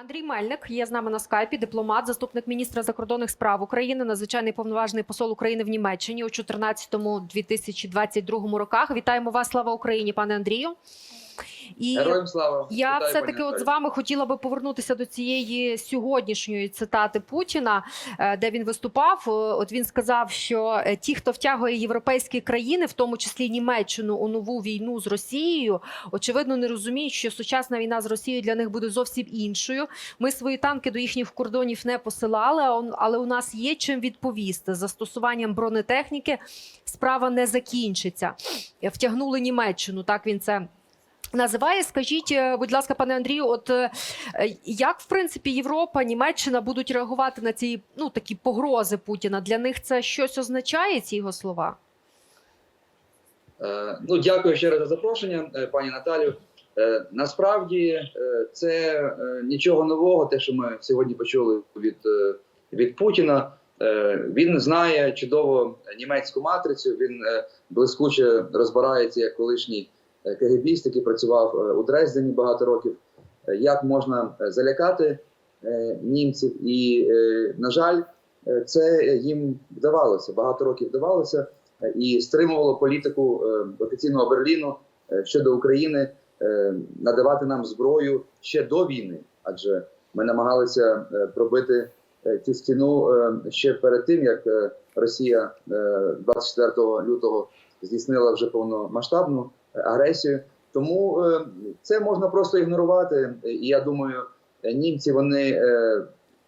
Андрій Мельник є з нами на скайпі, дипломат, заступник міністра закордонних справ України, надзвичайний повноважний посол України в Німеччині у 2014-2022 роках. Вітаємо вас, слава Україні, пане Андрію. І Героям слава я все таки от з вами хотіла би повернутися до цієї сьогоднішньої цитати Путіна, е, де він виступав. Е, От він сказав, що е, ті, хто втягує європейські країни, в тому числі Німеччину, у нову війну з Росією, очевидно, не розуміють, що сучасна війна з Росією для них буде зовсім іншою. Ми свої танки до їхніх кордонів не посилали, але у нас є чим відповісти. З Застосуванням бронетехніки справа не закінчиться. Втягнули Німеччину. Так він це називає. Скажіть, е, будь ласка, пане Андрію, от е, як в принципі Європа, Німеччина будуть реагувати на ці ну такі погрози Путіна? Для них це щось означає, ці його слова? Е, Ну, дякую ще раз за запрошення, пані Наталю. Насправді це нічого нового, те, що ми сьогодні почули від, від Путіна. Він знає чудово німецьку матрицю. Він блискуче розбирається як колишній КГБіст, який працював е, у Дрездені багато років. Е, Як можна е, залякати е, німців? І, е, на жаль, е, це їм вдавалося. Багато років вдавалося. і стримувало політику е, офіційного Берліну е, щодо України е, надавати нам зброю ще до війни, адже ми намагалися е, пробити е, цю стіну е, ще перед тим, як е, Росія е, 24 лютого здійснила вже повномасштабну е, агресію. Тому е, це можна просто ігнорувати. І я думаю, німці вони е,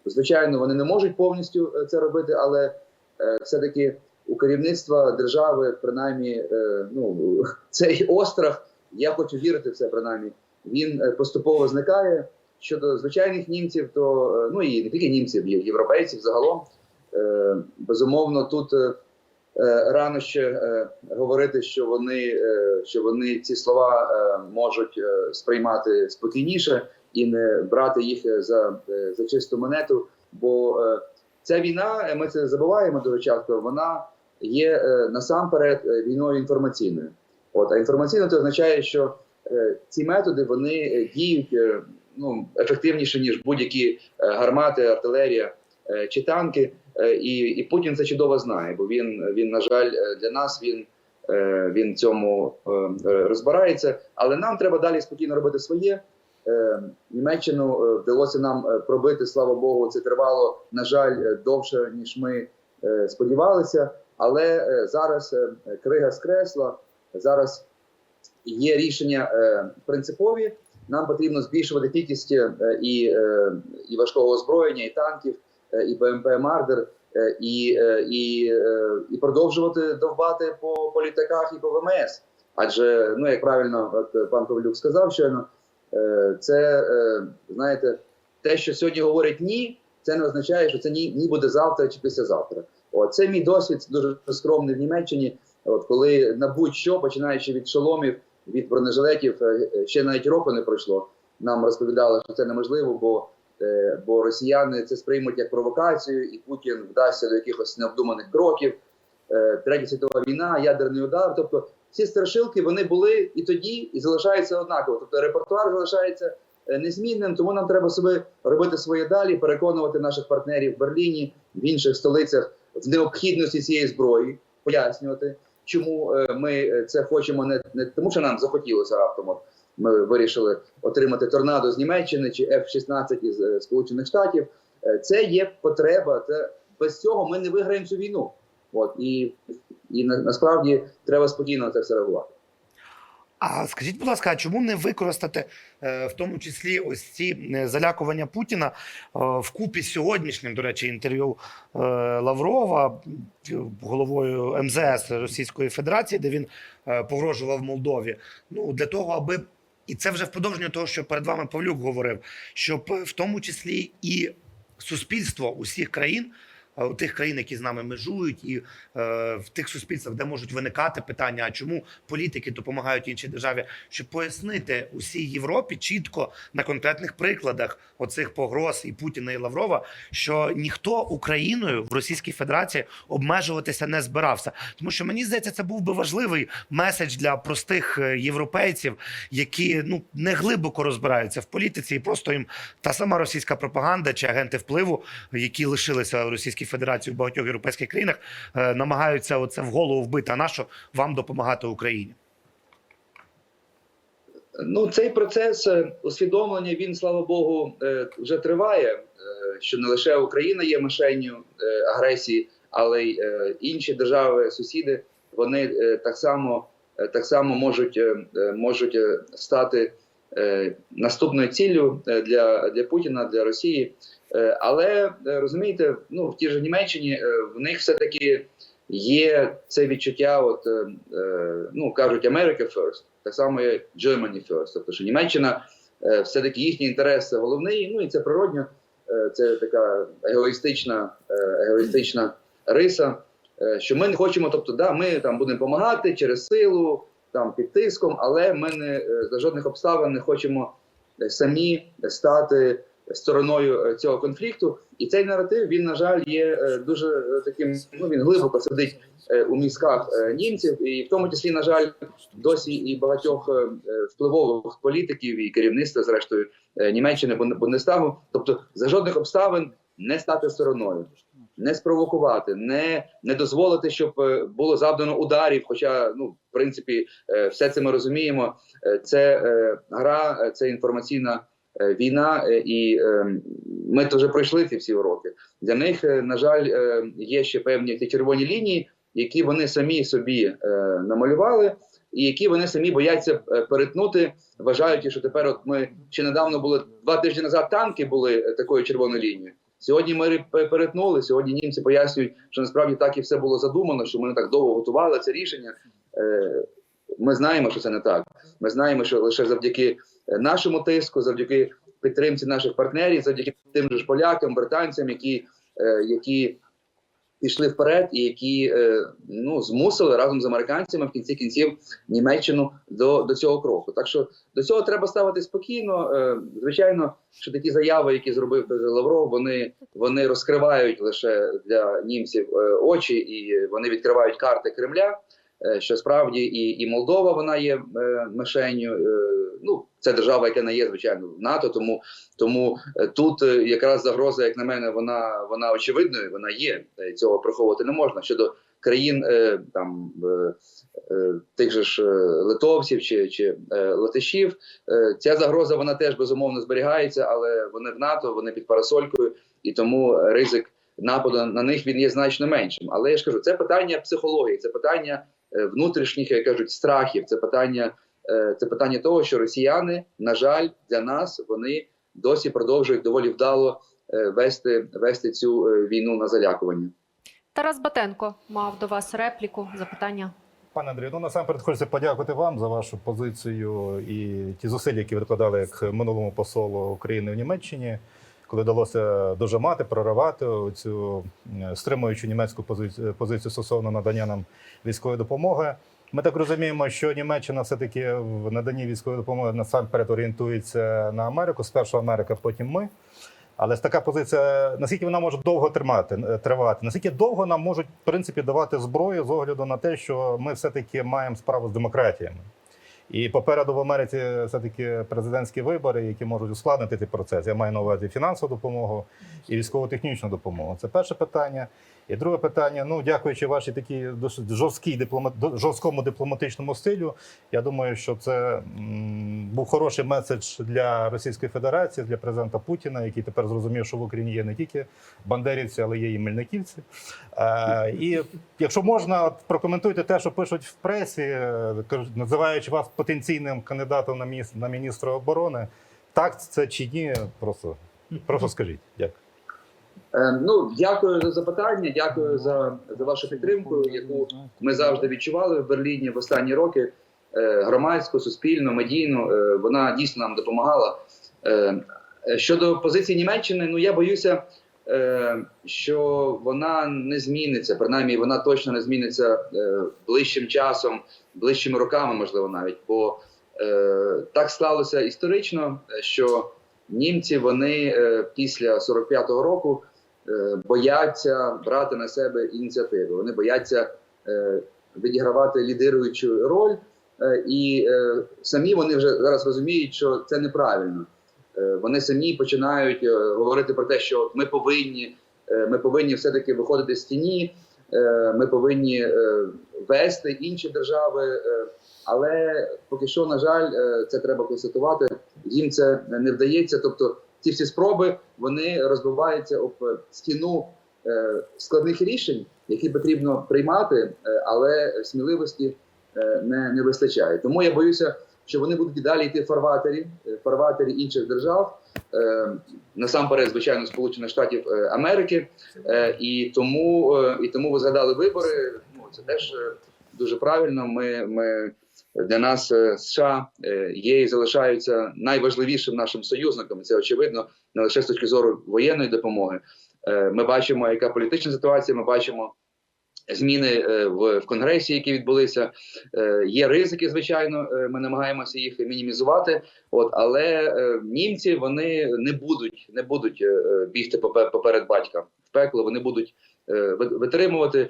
звичайно вони не можуть повністю е, це робити, але все-таки у керівництва держави, принаймні, ну цей острах, я хочу вірити в це, принаймні, він поступово зникає. Щодо звичайних німців, то ну і не тільки німців, європейців загалом. Безумовно, тут рано ще е, говорити, що вони, е, що вони ці слова е, можуть е, сприймати спокійніше і не брати їх е, за, е, за чисту монету. Бо е, ця війна, е, ми це забуваємо дуже часто, вона є е, насамперед е, війною інформаційною. От, а інформаційно це означає, що е, ці методи вони е, діють е, ну, ефективніше, ніж будь-які е, гармати, артилерія е, чи танки. Е, і, і Путін це чудово знає, бо він, він на жаль, е, для нас він, е, він цьому розбирається. Але нам треба далі спокійно робити своє. Німеччину вдалося нам пробити, слава Богу, це тривало, на жаль, довше, ніж ми сподівалися. Але зараз крига скресла, зараз є рішення принципові. Нам потрібно збільшувати кількість і, і важкого озброєння, і танків, і БМП Мардер, е, і, е, і, е, і продовжувати довбати по, по літаках і по ВМС. Адже, ну як правильно, е, пан Павлюк сказав щойно, е, це е, знаєте, те, що сьогодні говорять ні, це не означає, що це ні, ні буде завтра чи післязавтра. От, це мій досвід дуже скромний в Німеччині. От коли на будь-що, починаючи від шоломів, від бронежилетів, е, е, ще навіть року не пройшло. Нам розповідали, що це неможливо, бо, е, бо росіяни це сприймуть як провокацію, і Путін вдасться до якихось необдуманих кроків. Е, Третя світова війна, ядерний удар. Тобто всі страшилки вони були і тоді, і залишаються однаково. Тобто репертуар залишається е, незмінним, тому нам треба собі робити своє далі, переконувати наших партнерів в Берліні, в інших столицях в необхідності цієї зброї, пояснювати, чому е, ми це хочемо не, не тому, що нам захотілося раптом. Ми вирішили отримати торнадо з Німеччини чи F-16 із е, Сполучених Штатів. Е, Це є потреба. Це без цього ми не виграємо цю війну. От і, і на, насправді треба спокійно на це все реагувати. А скажіть, будь ласка, а чому не використати е, в тому числі ось ці залякування Путіна вкупі з сьогоднішнім, до речі, інтерв'ю Лаврова головою МЗС Російської Федерації, де він погрожував Молдові? Ну для того, аби і це вже в продовження того, що перед вами Павлюк говорив, щоб в тому числі і суспільство усіх країн. Е, у тих країн, які з нами межують, і е, в тих суспільствах, де можуть виникати питання, а чому політики допомагають іншій державі, щоб пояснити усій Європі чітко на конкретних прикладах оцих погроз і Путіна і Лаврова, що ніхто Україною в Російській Федерації обмежуватися не збирався. Тому що мені здається, це був би важливий меседж для простих е, європейців, які ну не глибоко розбираються в політиці, і просто їм та сама російська пропаганда чи агенти впливу, які лишилися в Російській Федерації в багатьох європейських країнах, е, намагаються оце в голову вбити. А на що вам допомагати Україні? Ну, цей процес е, усвідомлення він, слава Богу, е, вже триває. Що не лише Україна є мишенню агресії, але й інші держави, сусіди, вони так само так само можуть, можуть стати наступною ціллю е, для, для Путіна, для Росії. Е, Але е, розумієте, ну в тій ж Німеччині е, в них все таки є це відчуття, от е, е, ну кажуть America first, так само є Germany first. Тобто, що Німеччина е, все-таки їхній інтерес головний, ну і це природньо, е, це така егоїстична, е, егоїстична риса. е, Що ми не хочемо, тобто, да, ми там будемо допомагати через силу, там під тиском, але ми не е, за жодних обставин не хочемо е, самі стати стороною е, цього конфлікту. І цей наратив він, на жаль, є дуже таким. Ну він глибоко сидить у мізках німців, і в тому числі, на жаль, досі і багатьох впливових політиків і керівництва, зрештою Німеччини Бун- Бундестагу. Тобто, за жодних обставин не стати стороною, не спровокувати, не, не дозволити, щоб е, було завдано ударів. Хоча, ну, в принципі, е, все це ми розуміємо. Е, Це гра, це інформаційна війна, і ми вже пройшли ці всі уроки. Для них, на жаль, є ще певні ті червоні лінії, які вони самі собі намалювали, і які вони самі бояться перетнути, вважаючи, що тепер, от ми ще недавно були два тижні назад, танки були такою червоною лінією. Сьогодні ми перетнули. Сьогодні німці пояснюють, що насправді так і все було задумано, що ми не так довго готували це рішення. Е, Ми знаємо, що це не так. Ми знаємо, що лише завдяки е, нашому тиску, завдяки підтримці наших партнерів, завдяки тим же ж полякам, британцям, які, е, які пішли вперед і які е, ну змусили разом з американцями в кінці кінців Німеччину до, до цього кроку. Так що до цього треба ставити спокійно. Е, звичайно, що такі заяви, які зробив Лавров, вони, вони розкривають лише для німців е, очі і вони відкривають карти Кремля. Е, Що справді і, і Молдова вона є е, мишенью. Е, ну це держава, яка не є звичайно в НАТО, тому тому тут якраз загроза, як на мене, вона вона очевидною. Вона є цього приховувати не можна щодо країн там тих же ж литовців чи, чи латишів. Ця загроза вона теж безумовно зберігається, але вони в НАТО, вони під парасолькою, і тому ризик нападу на них він є значно меншим. Але я ж кажу, це питання психології, це питання внутрішніх, як кажуть, страхів, це питання. е, Це питання того, що росіяни, на жаль, для нас вони досі продовжують доволі вдало е, вести, вести цю е, війну на залякування. Тарас Батенко мав до вас репліку, запитання. Пане Андрію, ну насамперед хочеться подякувати вам за вашу позицію і ті зусилля, які ви вкладали як минулому посолу України в Німеччині, коли вдалося дожимати, проривати цю стримуючу німецьку позицію, позицію стосовно надання нам військової допомоги. Ми так розуміємо, що Німеччина все-таки в наданні військової допомоги насамперед орієнтується на Америку. Спершу Америка, потім ми. Але така позиція, наскільки вона може довго тримати, е, тривати, наскільки довго нам можуть в принципі давати зброю з огляду на те, що ми все-таки маємо справу з демократіями. І попереду в Америці все-таки президентські вибори, які можуть ускладнити цей процес. Я маю на увазі фінансову допомогу і військово-технічну допомогу. Це перше питання. І друге питання: ну, дякуючи вашій такій досить жорсткій диплома... до- жорсткому дипломатичному стилю, я думаю, що це був хороший меседж для Російської Федерації, для президента Путіна, який тепер зрозумів, що в Україні є не тільки бандерівці, але є і мельниківці. Е, і якщо можна, прокоментуйте те, що пишуть в пресі, е, називаючи вас потенційним кандидатом на міністра оборони. Так це чи ні? Просто, просто скажіть. Дякую. Е, Ну, дякую за запитання, дякую за, за вашу підтримку, яку ми завжди відчували в Берліні в останні роки. Е, Громадську, суспільну, медійну. Е, Вона дійсно нам допомагала. Е, Щодо позиції Німеччини, ну я боюся, що вона не зміниться, принаймні вона точно не зміниться ближчим часом, ближчими роками, можливо, навіть. Бо так сталося історично, що німці вони після 45-го року бояться брати на себе ініціативу. Вони бояться е, відігравати лідируючу роль, е, і е, самі вони вже зараз розуміють, що це неправильно. Е, Вони самі починають е, говорити про те, що ми повинні, е, ми повинні все-таки виходити з тіні, е, ми повинні е, вести інші держави. е, Але поки що, на жаль, е, це треба констатувати. Їм це не вдається. Тобто, ці всі спроби вони розбиваються об стіну е, складних рішень, які потрібно приймати, е, але сміливості е, не, не вистачає. Тому я боюся, що вони будуть далі йти фарватері, е, фарватері інших держав, е, насамперед, звичайно, Сполучених Штатів е, Америки. Е, І тому е, і тому ви згадали вибори. Ну це теж е, дуже правильно. Ми, ми для нас е, США е, є і залишаються найважливішим нашим союзником. Це очевидно не лише з точки зору воєнної допомоги. Е, Ми бачимо, яка політична ситуація. Ми бачимо зміни в, конгресі, які відбулися. Є ризики, звичайно. Ми намагаємося їх мінімізувати. От але німці вони не будуть не будуть бігти попе- поперед батька в пекло. Вони будуть витримувати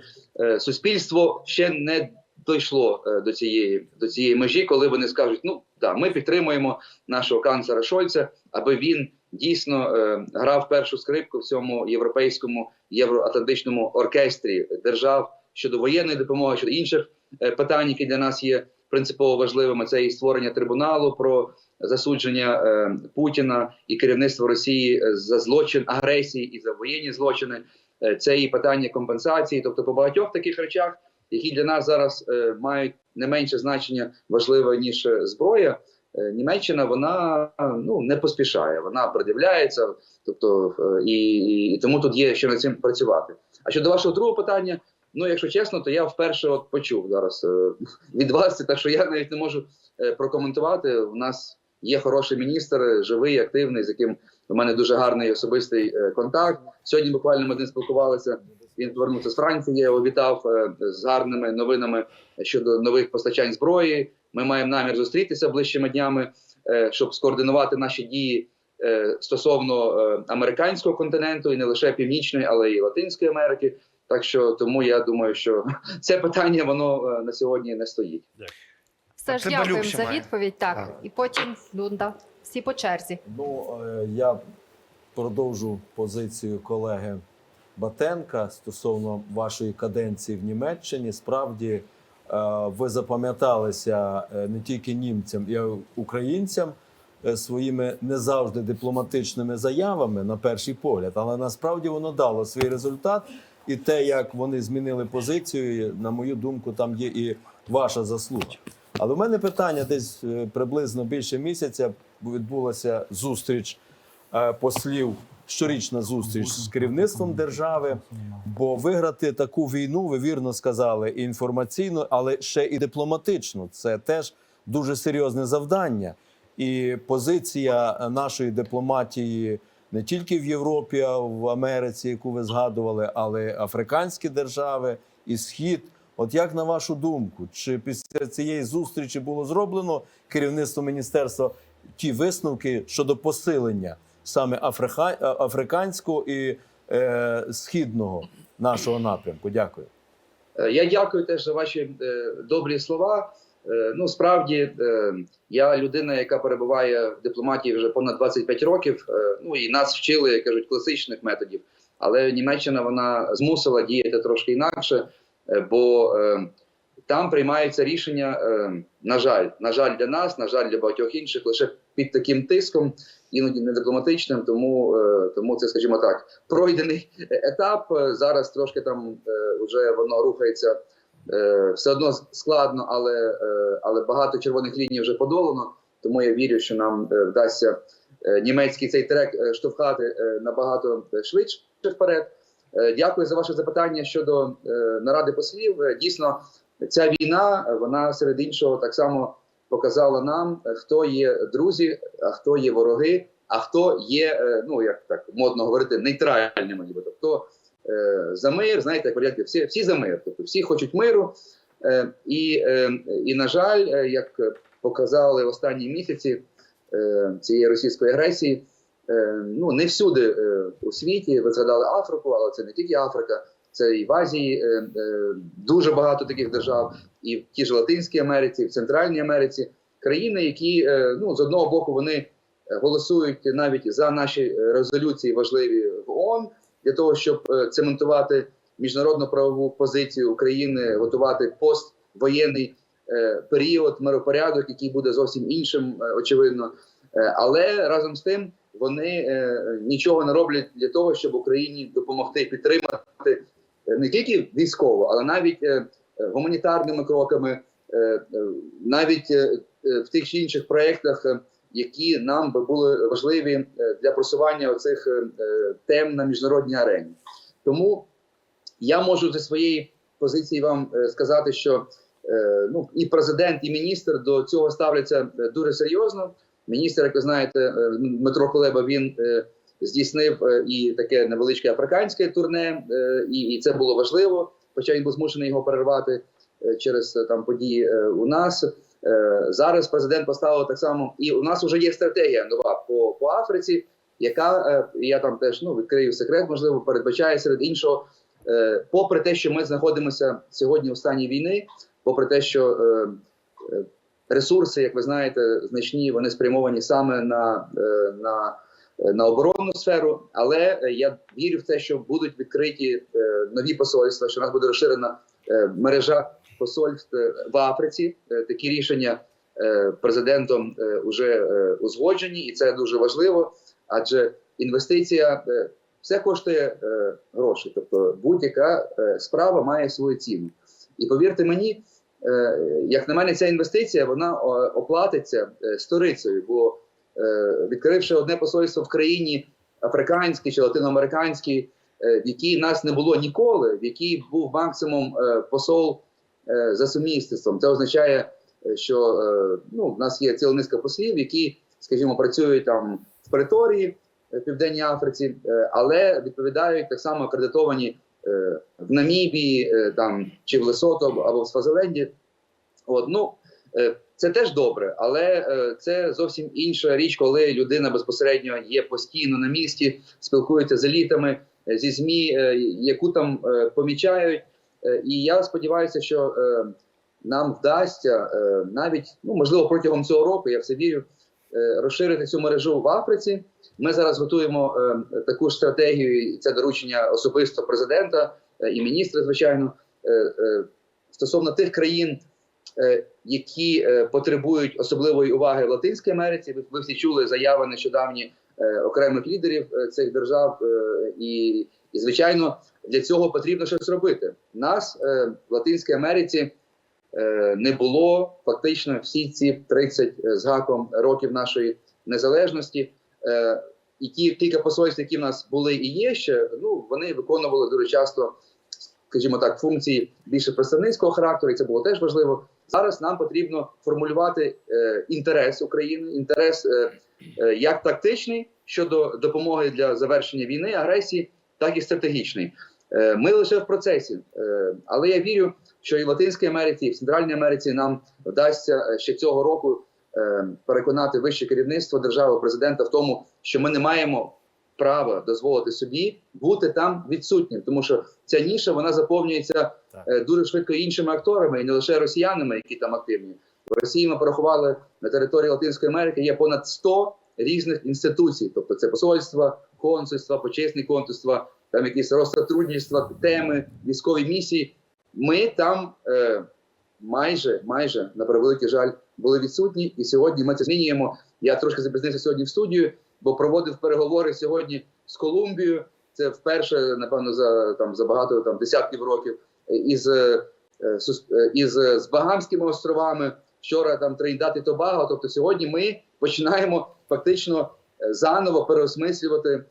суспільство ще не дійшло е, до цієї до цієї межі, коли вони скажуть: ну да, ми підтримуємо нашого канцлера Шольца, аби він дійсно е, грав першу скрипку в цьому європейському євроатлантичному оркестрі держав щодо воєнної допомоги, щодо інших е, питань, які для нас є принципово важливими. Це і створення трибуналу про засудження е, Путіна і керівництво Росії е, за злочин агресії і за воєнні злочини. Е, Це і питання компенсації, тобто по багатьох таких речах, які для нас зараз е, мають не менше значення важливе ніж е, зброя. е, Німеччина вона ну не поспішає, вона придивляється, тобто і, і, тому тут є що над цим працювати. А щодо вашого другого питання, ну якщо чесно, то я вперше от почув зараз від вас, так що я навіть не можу прокоментувати. У нас є хороший міністр, живий, активний, з яким у мене дуже гарний особистий контакт. Сьогодні буквально ми з ним спілкувалися. Він повернувся з Франції. Я його вітав е, з гарними новинами щодо нових постачань зброї. Ми маємо намір зустрітися ближчими днями, е, щоб скоординувати наші дії е, стосовно американського континенту і не лише північної, але й Латинської Америки. Так що тому я думаю, що це питання воно на сьогодні не стоїть. Все ж дякуємо за відповідь. Так, Так. і потім Дунда. Всі по черзі. Ну, я продовжу позицію колеги Батенка стосовно вашої каденції в Німеччині. Справді, е, ви запам'яталися е, не тільки німцям, і українцям е, своїми не завжди дипломатичними заявами на перший погляд, але насправді воно дало свій результат. І те, як вони змінили позицію, на мою думку, там є і ваша заслуга. Але в мене питання десь приблизно більше місяця відбулася зустріч послів, щорічна зустріч з керівництвом держави. Бо виграти таку війну, ви вірно сказали, і інформаційно, але ще і дипломатично. Це теж дуже серйозне завдання. І позиція нашої дипломатії не тільки в Європі, а в Америці, яку ви згадували, але й африканські держави і схід. От як на вашу думку, чи після цієї зустрічі було зроблено керівництво міністерства ті висновки щодо посилення саме африка... африканського і е, східного нашого напрямку? Дякую. Е, Я дякую теж за ваші е, добрі слова. Е, ну, справді, е, я людина, яка перебуває в дипломатії вже понад 25 років. Е, ну і нас вчили, як кажуть, класичних методів. Але Німеччина вона змусила діяти трошки інакше, е, бо е, там приймаються рішення. Е, на жаль, на жаль, для нас, на жаль, для багатьох інших, лише під таким тиском, іноді не дипломатичним. Тому, е, тому це, скажімо так, пройдений етап. Зараз трошки там е, вже воно рухається. Все одно складно, але, але багато червоних ліній вже подолано. Тому я вірю, що нам вдасться німецький цей трек штовхати набагато швидше вперед. Дякую за ваше запитання щодо наради послів. Дійсно, ця війна вона серед іншого так само показала нам, е, хто є друзі, а хто є вороги а хто є, е, ну як так модно говорити, нейтральними, нібито хто е, за мир, знаєте, як варіанти, всі, всі за мир, тобто всі хочуть миру. І, і, на жаль, як показали останні місяці цієї російської агресії, ну не всюди у світі ви згадали Африку, але це не тільки Африка, це і в Азії е, е, дуже багато таких держав, і в тій ж Латинській Америці, і в Центральній Америці країни, які е, ну з одного боку вони голосують навіть за наші резолюції важливі в ООН для того, щоб цементувати міжнародну правову позицію України, готувати поствоєнний період, миропорядок, який буде зовсім іншим, очевидно. Але разом з тим вони нічого не роблять для того, щоб Україні допомогти підтримати не тільки військово, але навіть е, е, гуманітарними кроками, е, навіть в тих чи інших проєктах, які нам би були важливі для просування оцих е, тем на міжнародній арені. Тому я можу зі своєї позиції вам сказати, що ну і президент, і міністр до цього ставляться дуже серйозно. Міністр, як ви знаєте, Дмитро Кулеба він здійснив е, і таке невеличке африканське турне, е, і, і це було важливо. Хоча він був змушений його перервати е, через там події у нас. Зараз президент поставив так само, і у нас вже є стратегія нова по, по Африці, яка я там теж ну відкрию секрет, можливо, передбачає серед іншого, попри те, що ми знаходимося сьогодні у стані війни, попри те, що ресурси, як ви знаєте, значні, вони спрямовані саме на, на, на оборонну сферу. Але е, я вірю в те, що будуть відкриті е, нові посольства, що у нас буде розширена е, мережа посольств е, в Африці. Е, Такі рішення е, президентом е, вже е, узгоджені, і це дуже важливо, адже інвестиція е, все коштує е, гроші. Тобто будь-яка е, справа має свою ціну. І повірте мені, е, як на мене, ця інвестиція вона оплатиться е, сторицею, бо е, відкривши одне посольство в країні африканській чи латиноамериканській, е, в якій нас не було ніколи, в якій був максимум е, посол е, за сумісництвом. Це означає, е, що е, ну, в нас є ціла низка послів, які, скажімо, працюють там в Преторії, е, в Південній Африці, е, але відповідають так само акредитовані е, в Намібії, е, там чи в Лесото або в Свазиленді. От, ну, е, це теж добре, але е, це зовсім інша річ, коли людина безпосередньо є постійно на місці, спілкується з елітами, е, зі ЗМІ, е, яку там е, помічають. Е, І я сподіваюся, що е, нам вдасться е, навіть ну можливо протягом цього року, я все вірю, е, розширити цю мережу в Африці. Ми зараз готуємо е, таку ж стратегію, і це доручення особисто президента е, і міністра, звичайно, е, е, стосовно тих країн, е, які е, потребують особливої уваги в Латинській Америці. Ви, всі чули заяви нещодавні е, окремих лідерів е, цих держав, е, і, і звичайно для цього потрібно щось робити. Нас е, в Латинській Америці е, не було фактично всі ці 30 з гаком років нашої незалежності. Е, і ті кілька посольств, які в нас були і є ще, ну вони виконували дуже часто, скажімо так, функції більше представницького характеру, і це було теж важливо. Зараз нам потрібно формулювати е, інтерес України, інтерес е, е, як тактичний щодо допомоги для завершення війни, агресії, так і стратегічний. Ми лише в процесі, але я вірю, що і в Латинській Америці, і в Центральній Америці нам вдасться ще цього року переконати вище керівництво держави, президента в тому, що ми не маємо права дозволити собі бути там відсутнім, тому що ця ніша вона заповнюється е, дуже швидко іншими акторами, і не лише росіянами, які там активні. В Росії ми порахували на території Латинської Америки є понад 100 різних інституцій, тобто це посольства, консульства, почесні консульства, там якісь розсотрудничества, теми, військові місії. Ми там е, майже, майже на превеликий жаль були відсутні, і сьогодні ми це змінюємо. Я трошки запізнився сьогодні в студію, бо проводив переговори сьогодні з Колумбією. Це вперше, напевно, за там за багато там десятків років із, е, е, із е, з Багамськими островами. Вчора там Трейндат і Тобаго. Тобто сьогодні ми починаємо фактично заново переосмислювати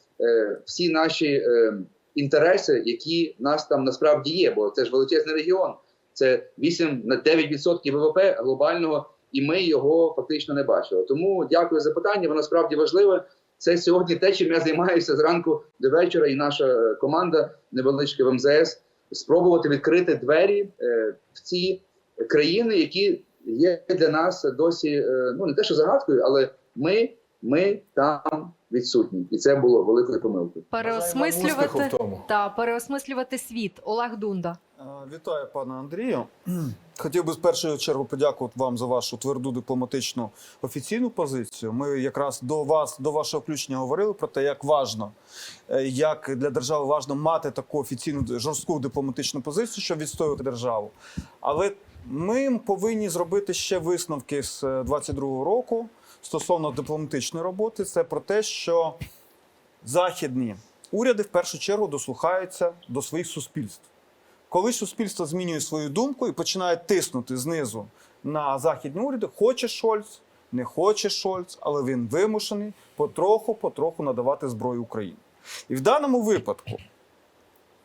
всі наші інтереси, які нас там насправді є. Бо це ж величезний регіон. Це 8 на 9% ВВП глобального, і ми його фактично не бачили. Тому дякую за питання. Воно справді важливе. Це сьогодні те, чим я займаюся зранку до вечора, і наша команда невеличка в МЗС спробувати відкрити двері е, в ці країни, які є для нас досі е, ну не те, що загадкою, але ми, ми там відсутні, і це було великою помилкою. Переосмислювати в тому. та переосмислювати світ. Олег Дунда. Е, Вітаю, пане Андрію. Хотів би в першу чергу подякувати вам за вашу тверду дипломатичну офіційну позицію. Ми якраз до вас, до вашого включення говорили про те, як важно, е, як для держави важно мати таку офіційну жорстку дипломатичну позицію, щоб відстоювати державу. Але ми повинні зробити ще висновки з 22-го року стосовно дипломатичної роботи. Це про те, що західні уряди в першу чергу дослухаються до своїх суспільств. Коли суспільство змінює свою думку і починає тиснути знизу на західні уряди, хоче Шольц, не хоче Шольц, але він вимушений потроху, потроху надавати зброю Україні. І в даному випадку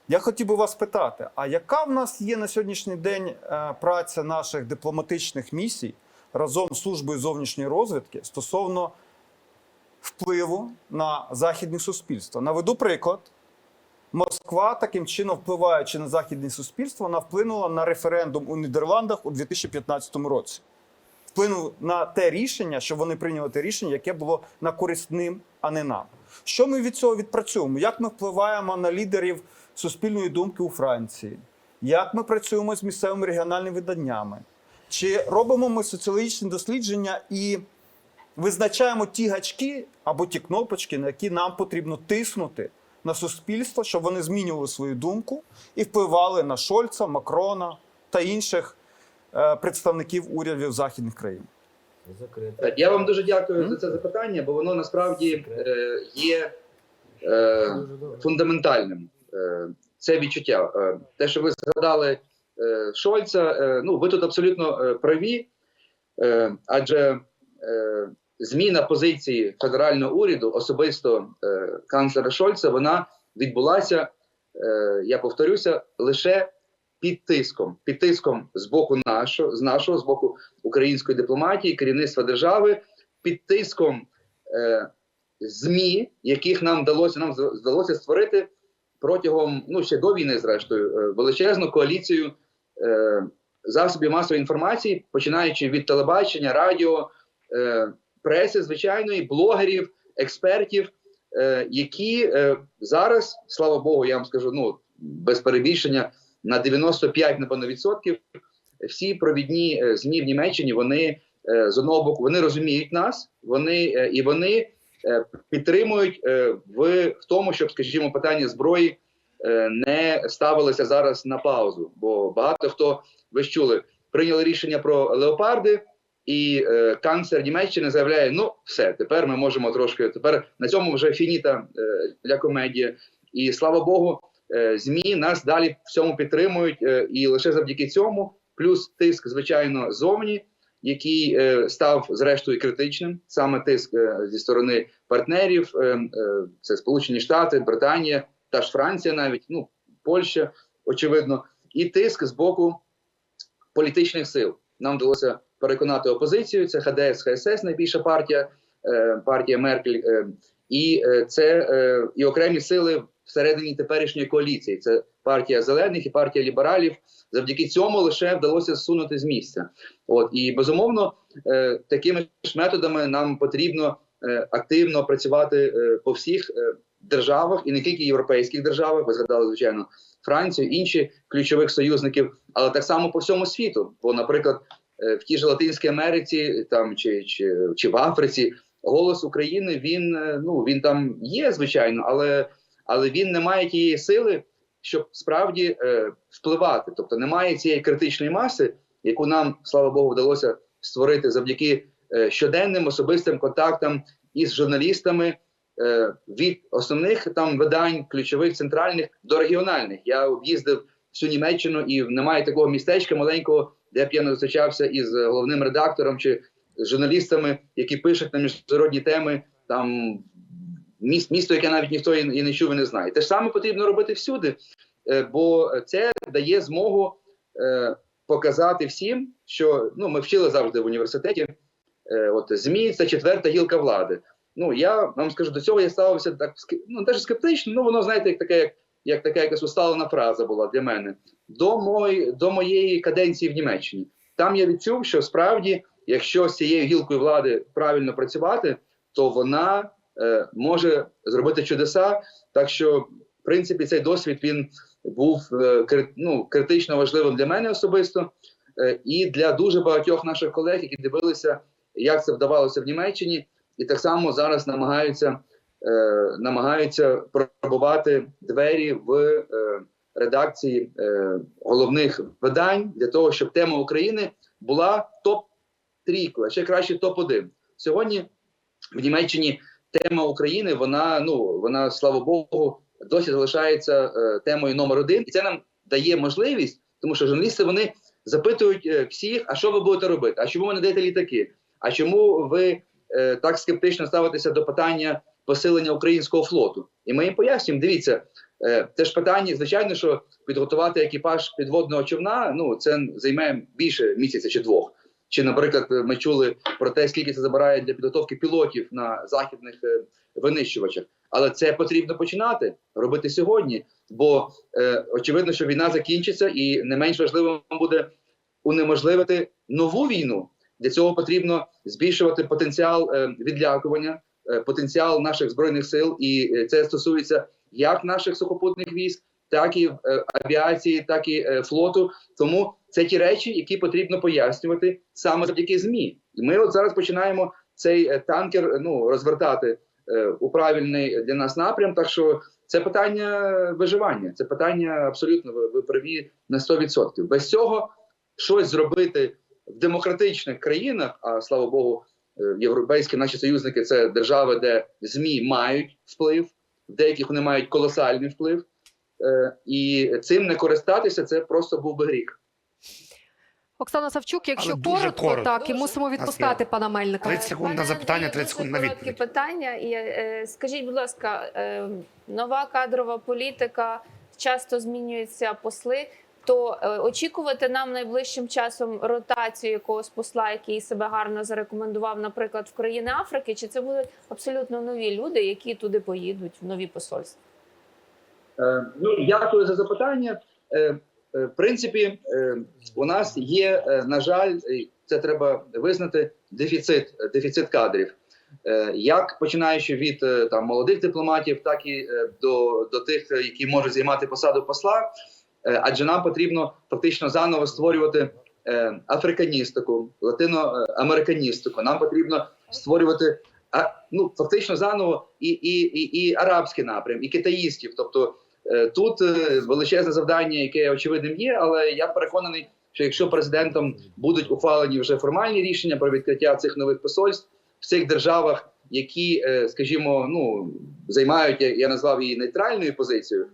я хотів би вас питати: а яка в нас є на сьогоднішній день е, праця наших дипломатичних місій разом з службою зовнішньої розвідки стосовно впливу на західне суспільство? Наведу приклад. Москва таким чином, впливаючи на західне суспільство, вона вплинула на референдум у Нідерландах у 2015 році. Вплинула на те рішення, що вони прийняли те рішення, яке було на користь ним, а не нам. Що ми від цього відпрацюємо? Як ми впливаємо на лідерів суспільної думки у Франції? Як ми працюємо з місцевими регіональними виданнями? Чи робимо ми соціологічні дослідження і визначаємо ті гачки або ті кнопочки, на які нам потрібно тиснути на суспільство, щоб вони змінювали свою думку і впливали на Шольца, Макрона та інших е, представників урядів західних країн. Закрито. Я вам дуже дякую за це запитання, бо воно насправді е, є е, фундаментальним. Е, це відчуття. Е, те, що ви згадали Шольца, е, ну ви тут абсолютно е, праві, е, адже е, зміна позиції федерального уряду, особисто е, канцлера Шольца, вона відбулася, е, я повторюся, лише під тиском, під тиском з боку нашого, з нашого, з боку української дипломатії, керівництва держави, під тиском е, ЗМІ, яких нам вдалося нам з- вдалося створити протягом ну ще до війни, зрештою, е, величезну коаліцію е, засобів масової інформації, починаючи від телебачення, радіо, е, преси, звичайної, блогерів, експертів, е, які е, зараз, слава Богу, я вам скажу, ну без перебільшення на 95 напевно, відсотків всі провідні е, змі в Німеччині вони е, з одного боку вони розуміють нас, вони е, і вони е, підтримують е, в, в тому, щоб, скажімо, питання зброї е, не ставилося зараз на паузу. Бо багато хто ви ж чули, прийняли рішення про леопарди, і е, канцлер Німеччини заявляє: ну все, тепер ми можемо трошки. Тепер на цьому вже фініта е, для комедії. І слава Богу, е, змі нас далі в цьому підтримують, е, і лише завдяки цьому, плюс тиск, звичайно, зовні, який е, став зрештою критичним, саме тиск е, зі сторони партнерів, е, е, це Сполучені Штати, Британія, та ж Франція, навіть ну Польща, очевидно, і тиск з боку політичних сил. Нам вдалося переконати опозицію. Це ХДС, ХСС, найбільша партія, е, партія Меркель, е, і е, це і окремі сили всередині теперішньої коаліції. Це партія зелених і партія лібералів. Завдяки цьому лише вдалося зсунути з місця. От і безумовно, такими ж методами нам потрібно активно працювати по всіх державах, і не тільки європейських державах. Ви згадали звичайно Францію, інші ключових союзників, але так само по всьому світу. Бо, наприклад, е, в тій же Латинській Америці, там чи, чи, чи в Африці, голос України він е, ну він там є, звичайно, але, але він не має тієї сили, щоб справді е, впливати. Тобто немає цієї критичної маси, яку нам, слава Богу, вдалося створити завдяки е, щоденним особистим контактам із журналістами від основних там видань, ключових центральних до регіональних. Я об'їздив всю Німеччину і немає такого містечка маленького, де б я не зустрічався із головним редактором чи журналістами, які пишуть на міжнародні теми. Там міст, місто, яке навіть ніхто і, не чув і не знає. Те ж саме потрібно робити всюди, е, бо це дає змогу е, показати всім, що ну ми вчили завжди в університеті. Е, от ЗМІ це четверта гілка влади. Ну я вам скажу, до цього я ставився так ну, теж скептично. Ну воно знаєте, як таке, як, як така якась усталена фраза була для мене. До мої, до моєї каденції в Німеччині. Там я відчув, що справді, якщо з цією гілкою влади правильно працювати, то вона е, може зробити чудеса. Так що, в принципі, цей досвід він був е, ну, критично важливим для мене особисто е, і для дуже багатьох наших колег, які дивилися, як це вдавалося в Німеччині, і так само зараз намагаються, е, намагаються пробувати двері в е, редакції е, головних видань для того, щоб тема України була топ трійкою, а ще краще топ 1 Сьогодні в Німеччині тема України, вона ну вона, слава Богу, досі залишається е, темою номер один, і це нам дає можливість, тому що журналісти вони запитують е, всіх, а що ви будете робити? А чому ви не даєте літаки? А чому ви так скептично ставитеся до питання посилення українського флоту? І ми їм пояснюємо: дивіться, е, це ж питання, звичайно, що підготувати екіпаж підводного човна, ну це займе більше місяця чи двох. Чи, наприклад, ми чули про те, скільки це забирає для підготовки пілотів на західних е, винищувачах. Але це потрібно починати робити сьогодні, бо е, очевидно, що війна закінчиться, і не менш важливим буде унеможливити нову війну. Для цього потрібно збільшувати потенціал е, відлякування, е, потенціал наших збройних сил, і е, це стосується як наших сухопутних військ, так і авіації, так і флоту. Тому це ті речі, які потрібно пояснювати саме завдяки змі. І ми от зараз починаємо цей танкер ну розвертати у правильний для нас напрям. Так що це питання виживання, це питання абсолютно ви праві на 100%. Без цього щось зробити в демократичних країнах, а слава Богу, е, європейські наші союзники це держави, де змі мають вплив, в деяких вони мають колосальний вплив. Е, І цим не користатися це просто був би гріх. Оксана Савчук, якщо Але коротко, коротко. так і мусимо відпускати пана Мельника. 30 секунд на запитання, Андрію, 30 секунд на дуже коротке відповідь. питання. І, е, скажіть, будь ласка, е, нова кадрова політика, часто змінюються посли. То е, очікувати нам найближчим часом ротацію якогось посла, який себе гарно зарекомендував, наприклад, в країни Африки, чи це будуть абсолютно нові люди, які туди поїдуть в нові посольства? Е, Ну, дякую за запитання. Е, В принципі, у нас є, на жаль, це треба визнати, дефіцит, дефіцит кадрів. Як починаючи від там молодих дипломатів, так і до, до тих, які можуть займати посаду посла. Е, Адже нам потрібно фактично заново створювати е, африканістику, латиноамериканістику. Нам потрібно створювати ну, фактично заново і, і, і, і арабський напрям, і китаїстів. Тобто е, тут величезне завдання, яке очевидним є, але я переконаний, що якщо президентом будуть ухвалені вже формальні рішення про відкриття цих нових посольств в цих державах, які, скажімо, ну займають я, назвав її нейтральною позицією,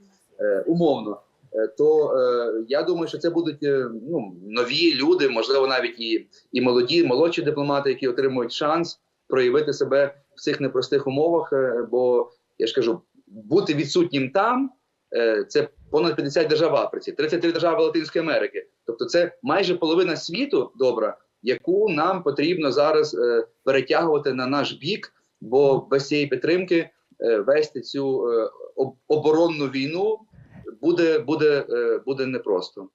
умовно. Е, То е, я думаю, що це будуть е, ну нові люди, можливо, навіть і, і молоді, молодші дипломати, які отримують шанс проявити себе в цих непростих умовах. Бо я ж кажу, бути відсутнім там це понад 50 держав Африці, 33 держави Латинської Америки. Тобто, це майже половина світу добра, яку нам потрібно зараз перетягувати на наш бік, бо без цієї підтримки вести цю оборонну війну буде, буде, е, буде непросто.